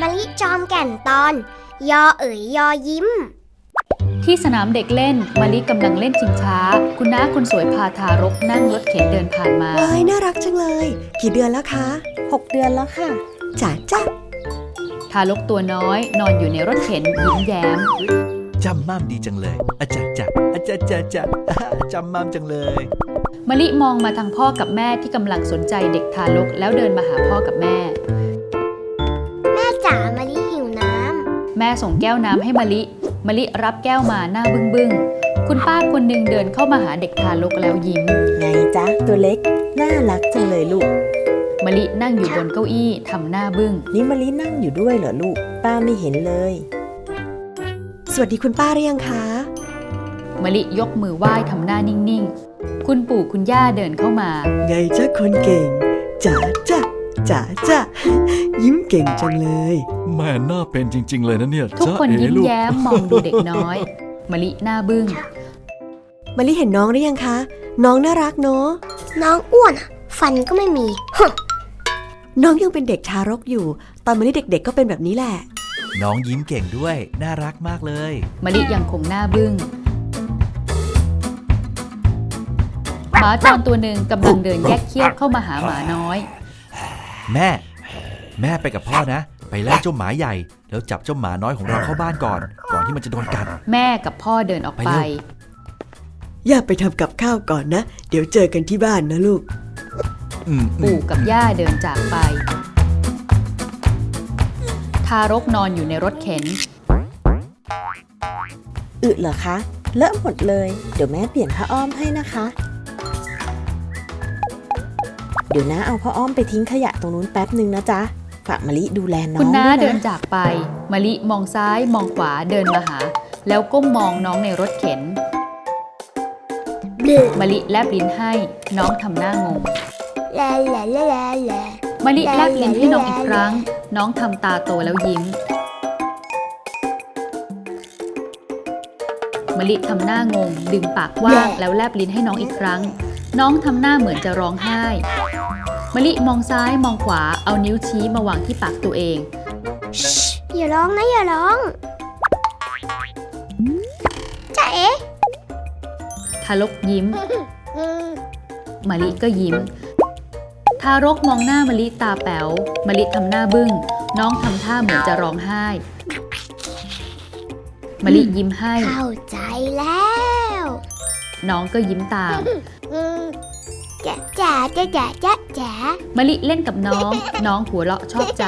มะลิจอมแก่นตอน ยอเอ๋ยยอยิ้ม ที่สนามเด็กเล่นมาลิกำลังเล่นชิงช้า คุณน้าคนสวยพาทารกนั่งรถเข็นเดินผ่านมา ว้ายน่ารักจังเลย กี่เดือนแล้วคะ6เดือนแล้วค่ะจ๋าจ้ะทารกตัวน้อยนอนอยู่ในรถเข็นยิ้มแย้ม จำม่ามดีจังเลยอาจารย์จักอาจารย์จักจักจำม่ามจังเลย มะลิมองมาทางพ่อกับแม่ที่กำลังสนใจเด็กทารกแล้วเดินมาหาพ่อกับแม่ ม่ส่งแก้วน้ำให้มะลิ มะลิรับแก้วมาหน้าบึ้งบึ้งคุณป้าคนหนึ่งเดินเข้ามาหาเด็กทารกแล้วยิ้ม ไงจ๊ะตัวเล็ก น่ารักจังเลยลูก มะลินั่งอยู่บนเก้าอี้ทำหน้าบึ้ง นี่มะลินั่งอยู่ด้วยเหรอลูก ป้าไม่เห็นเลย สวัสดีคุณป้าหรือยังคะ มะลิยกมือไหว้ทำหน้านิ่งๆ คุณปู่คุณย่าเดินเข้ามา ไงจ้ะคนเก่งจ๋าจ้ะ จ๋าจ้ะยิ้มเก่งจังเลย แม่น่าเป็นจริง ๆ เลยนะเนี่ยทุกคนจ๊ะเอ๋ยิ้มลูกแย้มมองดูเด็กน้อย มะลิหน้าบึ้ง มาลิเห็นน้องหรือยังคะ น้องน่ารักเนาะำน้องอ้วนอะฟันก็ไม่มีฮะน้องยังเป็นเด็กทารกอยู่ ตอนมาลิเด็กๆก็เป็นแบบนี้แหละ น้องยิ้มเก่งด้วย น่ารักมากเลย มะลิยังคงหน้าบึ้งหมาจรตัวหนึ่งกำลังเดินแยกเขี้ยวเข้ามาหาหมาน้อย แม่ แม่ไปกับพ่อนะ ไปไล่เจ้าหมาใหญ่ แล้วจับเจ้าหมาน้อยของเราเข้าบ้านก่อน ก่อนที่มันจะโดนกัด แม่กับพ่อเดินออกไป ไปเร็วอย่าไปทำกับข้าวก่อนนะ เดี๋ยวเจอกันที่บ้านนะลูก อืมอืปู่มกับย่าเดินจากไป ทารกนอนอยู่ในรถเข็น อึเหรอคะ เลอะหมดเลย เดี๋ยวแม่เปลี่ยนผ้าอ้อมให้นะคะ เดี๋ยวนะเอาผ้าอ้อมไปทิ้งขยะตรงนู้นแป๊บหนึ่งนะจ๊ะ ฝากมะลิดูแลน้องคุณน้าด้วยเดินนะจากไปมะลิมองซ้ายมองขวาเดินมาหา แล้วก้มมองน้องในรถเข็นเบลอมะลิแลบลิ้นให้น้องทำหน้างงแลแลแลแลแลมะลิแลบลิ้นให้น้องอีกครั้ง น้องทำตาโตแล้วยิ้มมะลิทำหน้างงดึงปากกว่างแล้วแลบลิ้นให้น้องอีกครั้ง น้องทำหน้าเหมือนจะร้องไห้ มะลิมองซ้ายมองขวาเอานิ้วชี้มาวางที่ปากตัวเองชิอย่าร้องนะอย่าร้องจ้าเอ๋ทารกยิ้มมะลิก็ยิ้ม ทารกมองหน้ามะลิตาแป๋วมะลิทำหน้าบึ้ง น้องทำท่าเหมือนจะร้องไห้มะลิยิ้มให้ เข้าใจแล้ว น้องก็ยิ้มตาม จ๋าจ๋าจ๋าจ๋าจ๋าจ๋ามะลิเล่นกับน้อง น้องหัวเราะชอบใจ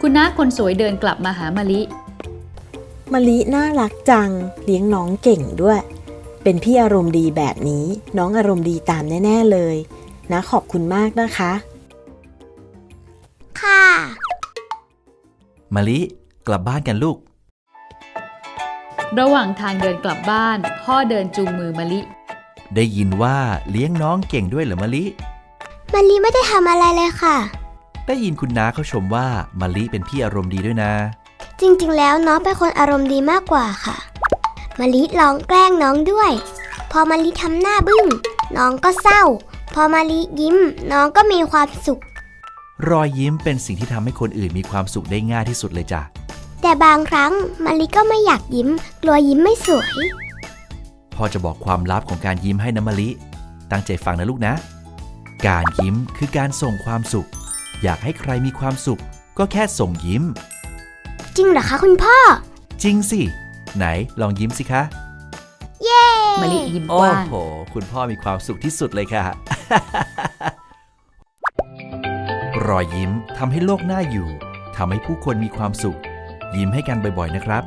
คุณน้าคนสวยเดินกลับมาหามะลิ มะลิน่ารักจัง เลี้ยงน้องเก่งด้วย เป็นพี่อารมณ์ดีแบบนี้ น้องอารมณ์ดีตามแน่ ๆเลย นะขอบคุณมากนะคะ ค่ะ มะลิกลับบ้านกันลูก ระหว่างทางเดินกลับบ้าน พ่อเดินจูงมือมะลิ ได้ยินว่าเลี้ยงน้องเก่งด้วยเหรอมะลิมะลิไม่ได้ทำอะไรเลยค่ะ ได้ยินคุณน้าเขาชมว่ามะลิเป็นพี่อารมณ์ดีด้วยนะ จริงๆ แล้วน้องเป็นคนอารมณ์ดีมากกว่าค่ะมะลิลองแกล้งน้องด้วย พอมะลิทำหน้าบึ้งน้องก็เศร้า พอมะลิยิ้ม น้องก็มีความสุข รอยยิ้มเป็นสิ่งที่ทำให้คนอื่นมีความสุขได้ง่ายที่สุดเลยจ้ะแต่บางครั้งมะลิก็ไม่อยากยิ้มกลัวยิ้มไม่สวย พ่อจะบอกความลับของการยิ้มให้นะมะลิ ตั้งใจฟังนะลูกนะ การยิ้มคือการส่งความสุข อยากให้ใครมีความสุข ก็แค่ส่งยิ้ม จริงเหรอคะคุณพ่อ จริงสิ ไหนลองยิ้มสิคะมะลิยิ้มกโอ้ว้าง โห คุณพ่อมีความสุขที่สุดเลยค่ะ รอยยิ้มทำให้โลกน่าอยู่ทำให้ผู้คนมีความสุข ยิ้มให้กันบ่อยๆนะครับ